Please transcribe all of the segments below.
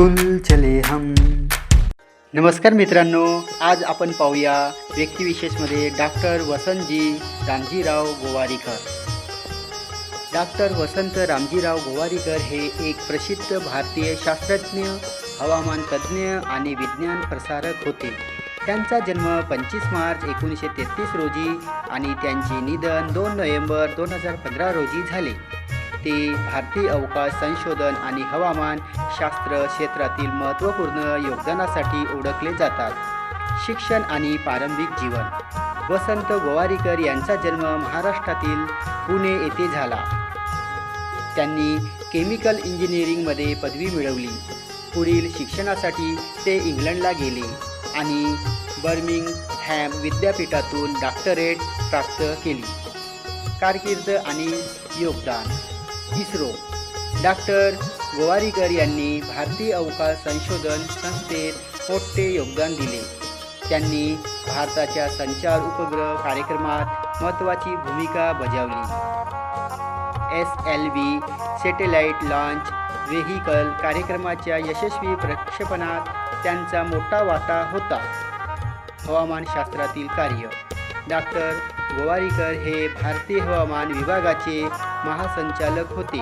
तुल चले हम नमस्कार मित्रांनो आज आपण पाहूया व्यक्तिविशेषमध्ये डॉक्टर वसंतजी रामजीराव गोवारीकर. डॉक्टर वसंत रामजीराव गोवारीकर हे एक प्रसिद्ध भारतीय शास्त्रज्ञ हवामान तज्ज्ञ आणि विज्ञान प्रसारक होते. त्यांचा जन्म पंचवीस मार्च एकोणीसशे तेहतीस रोजी आणि त्यांचे निधन दोन नोव्हेंबर दोन हजार पंधरा रोजी झाले. ते भारतीय अवकाश संशोधन आणि हवामान शास्त्र क्षेत्रातील महत्त्वपूर्ण योगदानासाठी ओळखले जातात. शिक्षण आणि प्रारंभिक जीवन. वसंत गोवारीकर यांचा जन्म महाराष्ट्रातील पुणे येथे झाला. त्यांनी केमिकल इंजिनिअरिंगमध्ये पदवी मिळवली. पुढील शिक्षणासाठी ते इंग्लंडला गेले आणि बर्मिंग हॅम विद्यापीठातून डॉक्टरेट प्राप्त केली. कारकीर्द आणि योगदान. इस्रो. डॉक्टर गोवारीकर यांनी भारतीय अवकाश संशोधन संस्थेत मोठे योगदान दिले. त्यांनी भारताच्या संचार उपग्रह कार्यक्रमात महत्त्वाची भूमिका बजावली. S L V satellite launch vehicle कार्यक्रमाच्या यशस्वी प्रक्षेपणात त्यांचा मोठा वाटा होता. हवामानशास्त्रातील कार्य. डॉक्टर गोवारीकर हे भारतीय हवामान विभागाचे महासंचालक होते.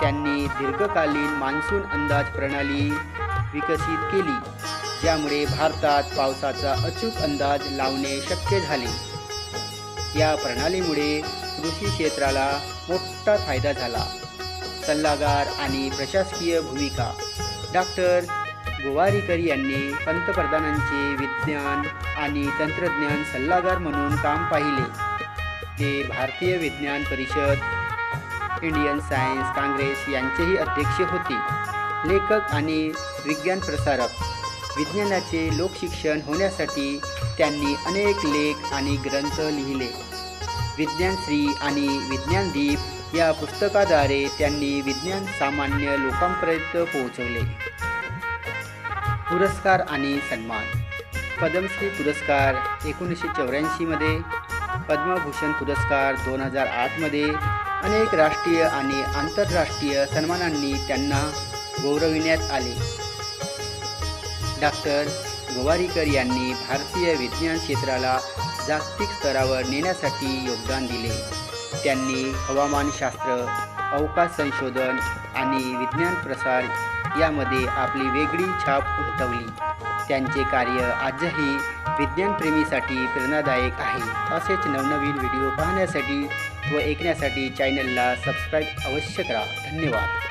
त्यांनी दीर्घकालीन मान्सून अंदाज प्रणाली विकसित केली ज्यामुळे भारतात पावसाचा अचूक अंदाज लावणे शक्य झाले. या प्रणालीमुळे कृषी क्षेत्राला मोठा फायदा झाला. सल्लागार आणि प्रशासकीय भूमिका. डॉक्टर गोवारीकर यांनी पंतप्रधानांचे विज्ञान आणि तंत्रज्ञान सल्लागार म्हणून काम पाहिले. ते भारतीय विज्ञान परिषद इंडियन सायन्स काँग्रेस यांचेही अध्यक्ष होते. लेखक आणि विज्ञान प्रसारक. विज्ञानाचे लोकशिक्षण होण्यासाठी त्यांनी अनेक लेख आणि ग्रंथ लिहिले. विज्ञानश्री आणि विज्ञानदीप या पुस्तकाद्वारे त्यांनी विज्ञान सामान्य लोकांपर्यंत पोहोचवले. पुरस्कार आणि सन्मान. पद्मश्री पुरस्कार एकोणीसशे चौऱ्याऐंशीमध्ये पद्मभूषण पुरस्कार दोन हजार आठमध्ये अनेक राष्ट्रीय आणि आंतरराष्ट्रीय सन्मानांनी त्यांना गौरविण्यात आले. डॉक्टर गोवारीकर यांनी भारतीय विज्ञान क्षेत्राला जागतिक स्तरावर नेण्यासाठी योगदान दिले. त्यांनी हवामानशास्त्र अवकाश संशोधन आणि विज्ञान प्रसार यामध्ये आपली वेगळी छाप उमटवली त्यांचे कार्य आजही विज्ञानप्रेमीसाठी प्रेरणादायक आहे. असेच नवनवीन व्हिडिओ पाहण्यासाठी व ऐकण्यासाठी चॅनलला सबस्क्राईब अवश्य करा. धन्यवाद.